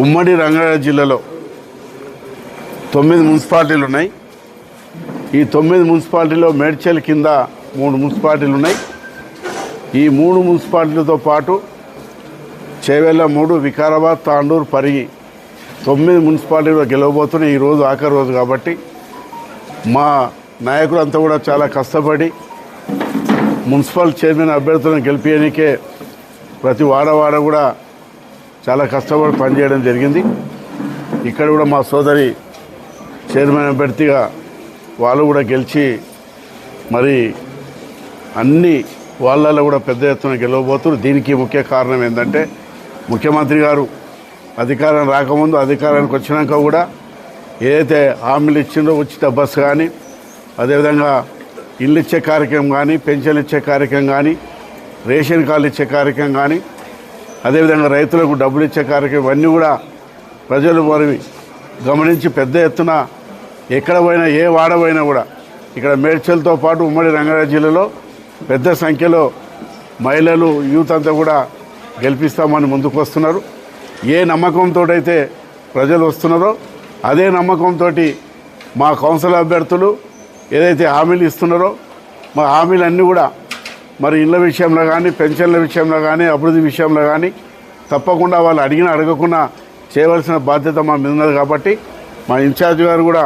ఉమ్మడి రంగారెడ్డి జిల్లాలో తొమ్మిది మున్సిపాలిటీలు ఉన్నాయి. ఈ తొమ్మిది మున్సిపాలిటీలో మేడ్చల్ కింద మూడు మున్సిపాలిటీలు ఉన్నాయి. ఈ మూడు మున్సిపాలిటీలతో పాటు చేవెళ్ళ మూడు వికారాబాద్ తాండూరు పరిగి తొమ్మిది మున్సిపాలిటీలో గెలవబోతున్నాయి ఈరోజు ఆఖరి రోజు కాబట్టి. మా నాయకులంతా కూడా చాలా కష్టపడి మున్సిపల్ చైర్మన్ అభ్యర్థులను గెలిపించడానికే ప్రతి వాడవాడ కూడా చాలా కష్టపడి పనిచేయడం జరిగింది. ఇక్కడ కూడా మా సోదరి చైర్మన్ అభ్యర్థిగా వాళ్ళు కూడా గెలిచి మరి అన్ని వాళ్ళలో కూడా పెద్ద ఎత్తున గెలవబోతున్నారు. దీనికి ముఖ్య కారణం ఏంటంటే ముఖ్యమంత్రి గారు అధికారం రాకముందు అధికారానికి వచ్చినాక కూడా ఏదైతే హామీలు ఇచ్చిందో ఉచిత బస్సు కానీ అదేవిధంగా ఇల్లు ఇచ్చే కార్యక్రమం కానీ పెన్షన్ ఇచ్చే కార్యక్రమం కానీ రేషన్ కార్డు ఇచ్చే కార్యక్రమం కానీ అదేవిధంగా రైతులకు డబ్బులు ఇచ్చే కార్యక్రమం ఇవన్నీ కూడా ప్రజలు మరి గమనించి పెద్ద ఎత్తున ఎక్కడ పోయినా ఏ వాడపోయినా కూడా ఇక్కడ మేడ్చల్తో పాటు ఉమ్మడి రంగారెడ్డి జిల్లాలో పెద్ద సంఖ్యలో మహిళలు యూత్ అంతా కూడా గెలిపిస్తామని ముందుకు వస్తున్నారు. ఏ నమ్మకంతో అయితే ప్రజలు వస్తున్నారో అదే నమ్మకంతో మా కౌన్సిల్ అభ్యర్థులు ఏదైతే హామీలు ఇస్తున్నారో మా హామీలన్నీ కూడా మరి ఇళ్ళ విషయంలో కానీ పెన్షన్ల విషయంలో కానీ అభివృద్ధి విషయంలో కానీ తప్పకుండా వాళ్ళు అడిగిన అడగకుండా చేయవలసిన బాధ్యత మా మీద ఉన్నది కాబట్టి మా ఇన్ఛార్జ్ గారు కూడా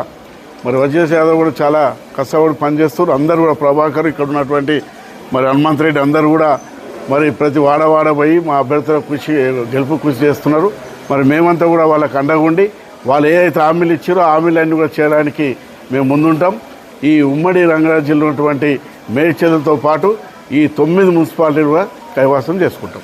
మరి వజేష్ యాదవ్ కూడా చాలా కష్టపడి పనిచేస్తారు అందరూ కూడా ప్రభాకర్ ఇక్కడ ఉన్నటువంటి మరి హనుమంత్ రెడ్డి అందరూ కూడా మరి ప్రతి వాడవాడ పోయి మా అభ్యర్థుల కృషి గెలుపు కృషి చేస్తున్నారు. మరి మేమంతా కూడా వాళ్ళకి అండగుండి వాళ్ళు ఏదైతే హామీలు ఇచ్చారో హామీలన్నీ కూడా చేయడానికి మేము ముందుంటాం. ఈ ఉమ్మడి రంగారెడ్డి జిల్లా ఉన్నటువంటి మేడ్చలతో పాటు ఈ తొమ్మిది మున్సిపాలిటీలు కూడా కైవాసం చేసుకుంటాం.